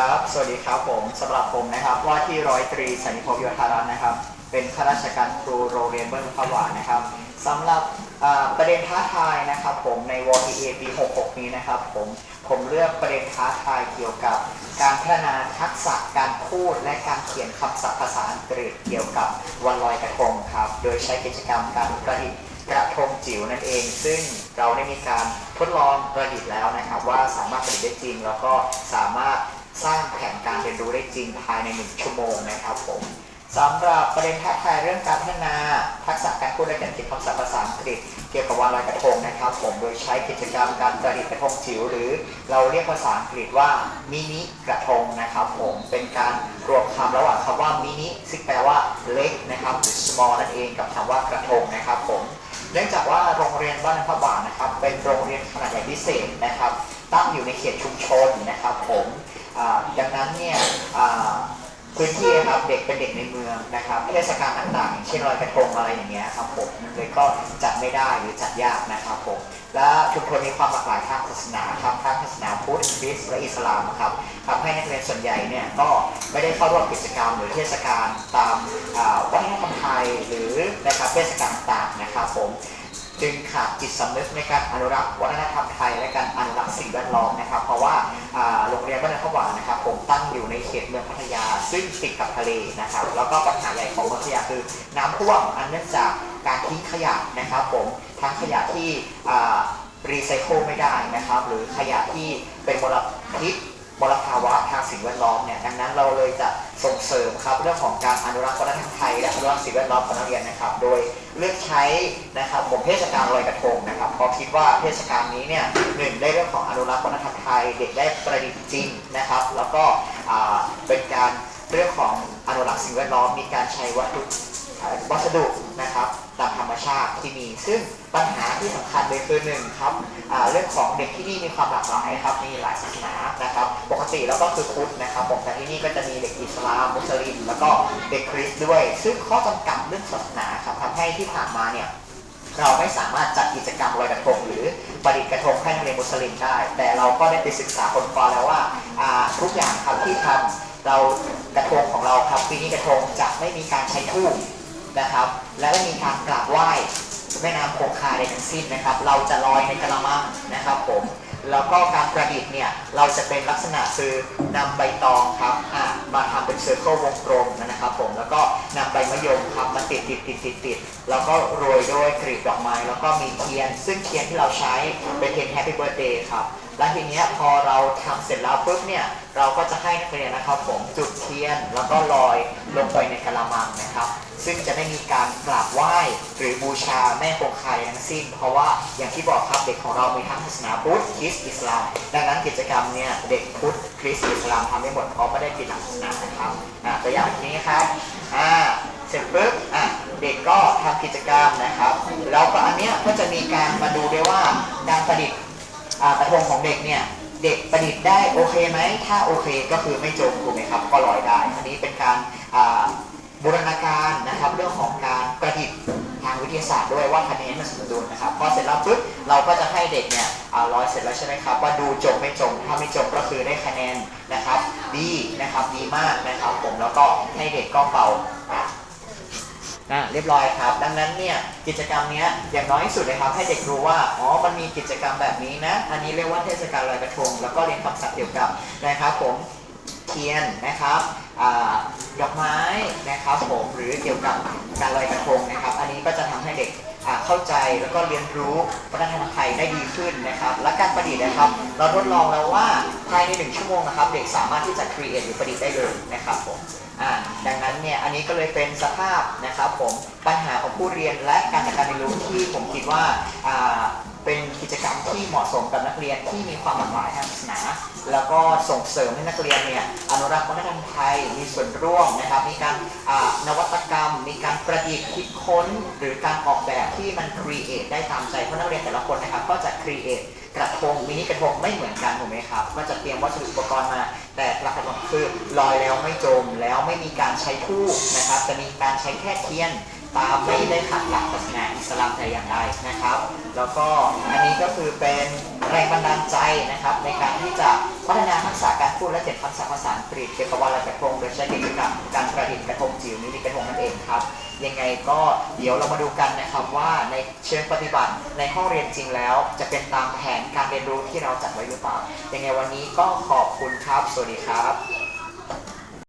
ครับ สวัสดีครับผมสำหรับผมนะครับ ว่าที่ร้อยตรีสันนิพพโยธารัตน์นะครับ เป็นข้าราชการครูโรงเรียนเบิ้ลพระหวานนะครับสำหรับประเด็นท้าทายนะครับ ผมในว TA ปี 66 นี้นะครับผมผมเลือกประเด็นท้าทายเกี่ยวกับ การพัฒนาทักษะการพูดและการเขียนคำศัพท์ภาษาอังกฤษเกี่ยวกับวันลอยกระทงครับ โดยใช้กิจกรรมการประดิษฐ์กระทงจิ๋วนั่นเอง ซึ่งเราได้มีการทดลองประดิษฐ์แล้วนะครับ ว่าสามารถประดิษฐ์ได้จริง แล้วก็สามารถ สร้างแผนการเรียนรู้ได้จริงภายในหนึ่งชั่วโมงนะครับผมสำหรับประเด็นท้าทายเรื่องการพัฒนาทักษะการพูดและการเขียนคำศัพท์ภาษาอังกฤษเกี่ยวกับวันลอยกระทงนะครับ ผมโดยใช้กิจกรรมการประดิษฐ์กระทงจิ๋วหรือ เราเรียกภาษาอังกฤษว่ามินิกระทงนะครับ ผมเป็นการรวมคำระหว่างคำว่ามินิซึ่งแปลว่าเล็กนะครับหรือ small นั่นเองกับคำว่ากระทงนะครับ ผมเนื่องจากว่าโรงเรียนบ้านพระบาทนะครับ เป็นโรงเรียนขนาดใหญ่พิเศษนะครับ ตั้งอยู่ในเขตชุมชนนะครับ ผม ดังนั้นเนี่ยพื้นที่ครับเด็กเป็นเด็กในเมืองนะครับเทศกาลต่างๆ เช่นลอยกระทงอะไรอย่างเงี้ยครับผมเลยก็จัดไม่ได้หรือจัดยากนะครับผมและชุมชนมีความหลากหลายทางศาสนาครับทั้งศาสนาพุทธคริสต์และอิสลามครับทำให้นักเรียนส่วนใหญ่เนี่ยก็ไม่ได้เข้าร่วมกิจกรรมหรือเทศกาลตามวัฒนธรรมไทยหรือนะครับเทศกาลต่างๆนะครับผมจึงขาดจิตสำนึกในการอนุรักษ์วัฒนธรรมไทยและการอนุรักษ์สิ่งแวดล้อมนะครับ เพราะว่า ซึ่งติดกับทะเลนะครับ แล้วก็ปัญหาใหญ่ของเมืองพัทยาคือ น้ำท่วมอันเนื่องจากการทิ้งขยะนะครับผมทั้งขยะที่รีไซเคิลไม่ได้นะครับ หรือขยะที่เป็นมลพิษมลภาวะทางสิ่งแวดล้อมเนี่ยดังนั้นเราเลยจะส่งเสริมครับเรื่องของการอนุรักษ์วัฒนธรรมไทยและอนุรักษ์สิ่งแวดล้อมของนักเรียนนะครับ โดยเลือกใช้นะครับผมเทศกาลลอยกระทงนะครับเพราะคิดว่าเทศกาลนี้เนี่ยหนึ่งได้เรื่องของอนุรักษ์วัฒนธรรมไทย เด็กได้ประดิษฐ์จริงนะครับ แล้วก็เป็นการ เรื่องของอนุรักษ์สิ่งแวดล้อมมีการใช้วัตถุวัสดุนะครับตามธรรมชาติที่มี ซึ่งปัญหาที่สำคัญเลยคือหนึ่งครับเรื่องของเด็กที่นี่มีความหลากหลายครับมีหลายศาสนานะครับ ปกติแล้วก็คือพุทธนะครับผมแต่ที่นี่ก็จะมีเด็กอิสลามมุสลิม แล้วก็เด็กคริสต์ด้วย ซึ่งข้อจำกัดเรื่องศาสนาครับทำให้ที่ผ่านมาเนี่ยเราไม่สามารถจัดกิจกรรมลอยกระทงหรือประดิษฐ์กระทงให้นักเรียนมุสลิมได้ แต่เราก็ได้ไปศึกษาคนฟ้าแล้วว่าอ่าทุกอย่างครับที่ทำ เรากระทงของเราครับปีนี้กระทงจะไม่มีการใช้ทูบนะครับ และไม่มีการกราบไหว้แม่น้ำคงคาใดทั้งสิ้นนะครับ เราจะลอยในกระมังนะครับผมแล้วก็การประดิษฐ์เนี่ยเราจะเป็นลักษณะคือนำใบตองครับอ่ามาทำเป็นเซอร์เคิลวงกลมนะครับผมแล้วก็นำใบมะยมครับมาติดติดติดติดติดแล้วก็โรยด้วยกลีบดอกไม้แล้วก็มีเทียน ซึ่งเทียนที่เราใช้เป็นเทียน Happy Birthday ครับ และทีเนี้ยพอเราทำเสร็จแล้วปุ๊บเนี่ยเราก็จะให้นักเรียนนะครับผมจุดเทียนแล้วก็ลอยลงไปในกระมังนะครับ ซึ่งจะไม่มีการกราบไหว้หรือบูชาแม่คงคาทั้งสิ้น เพราะว่าอย่างที่บอกครับเด็กของเรามีทั้งศาสนาพุทธคริสต์อิสลามดังนั้นกิจกรรมเนี่ยเด็กพุทธคริสต์อิสลามทำได้หมดเพราะไม่ได้ปิดหลักศาสนานะครับอะตัวอย่างนี้ครับอ่าเสร็จปุ๊บอะเด็กก็ทำกิจกรรมนะครับ แล้วก็อันเนี้ยก็จะมีการมาดูด้วยว่าการประดิษฐ์ กระทงของเด็กเนี่ยเด็กประดิษฐ์ได้โอเคไหม ถ้าโอเคก็คือไม่จมถูกไหมครับก็ลอยได้อันนี้เป็นการบูรณาการนะครับเรื่องของการประดิษฐ์ทางวิทยาศาสตร์ด้วยว่าคะแนนมันสมดุลนะครับพอเสร็จแล้วปุ๊บเราก็จะให้เด็กเนี่ยลอยเสร็จแล้วใช่ไหมครับว่าดูจมไม่จมถ้าไม่จมก็คือได้คะแนนนะครับดีนะครับดีมากนะครับผมแล้วก็ให้เด็กก็เป่า อะเรียบร้อยครับ ดังนั้นเนี่ยกิจกรรมเนี้ยอย่างน้อยที่สุดเลยครับให้เด็กรู้ว่าอ๋อมันมีกิจกรรมแบบนี้นะ อันนี้เรียกว่าเทศกาลลอยกระทง แล้วก็เรียนคำศัพท์เกี่ยวกับนะครับผมเทียนนะครับอดอกไม้นะครับผมหรือเกี่ยวกับการลอยกระทงนะครับ อันนี้ก็จะทำให้เด็กเข้าใจแล้วก็เรียนรู้วัฒนธรรมไทยได้ดีขึ้นนะครับ และการประดิษฐ์นะครับ เราทดลองแล้วว่าภายในหนึ่งชั่วโมงนะครับ เด็กสามารถที่จะ create หรือประดิษฐ์ได้เลยนะครับผมดังนั้น เนี่ยอันนี้ก็เลยเป็นสภาพนะครับผมปัญหาของผู้เรียนและการจัดการเรียนรู้ที่ผมคิดว่าเป็นกิจกรรมที่เหมาะสมกับนักเรียนที่มีความหลากหลายทางศาสนา แล้วก็ส่งเสริมให้นักเรียนเนี่ยอนุรักษ์วัฒนธรรมไทยมีส่วนร่วมนะครับมีการนวัตกรรม มีการประดิษฐ์คิดค้น หรือการออกแบบที่มันครีเอทได้ตามใจเพราะนักเรียนแต่ละคนนะครับก็จะครีเอทกระทงมินิกระทงไม่เหมือนกันถูกไหมครับก็จะเตรียมวัสดุอุปกรณ์มา แต่หลักๆคือลอยแล้วไม่จมแล้วไม่มีการใช้ทูบนะครับจะมีการใช้แค่เทียนตามไม่ได้ขัดหลักศาสนาอิสลามแต่อย่างใดนะครับ แล้วก็อันนี้ก็คือเป็นแรงบันดาลใจนะครับ ในการที่จะพัฒนาทักษะการพูดและเจ็ดทักษะภาษาอังกฤษเกี่ยวกับวันลอยกระทงโดยใช้กิจกรรมการประดิษฐ์กระทงจิ๋วมินิกระทงนั่นเองครับ ยังไงก็เดี๋ยวเรามาดูกันนะครับว่าในเชิงปฏิบัติในห้องเรียนจริงแล้ว จะเป็นตามแผนการเรียนรู้ที่เราจัดไว้หรือเปล่า ยังไงวันนี้ก็ขอบคุณครับ สวัสดีครับ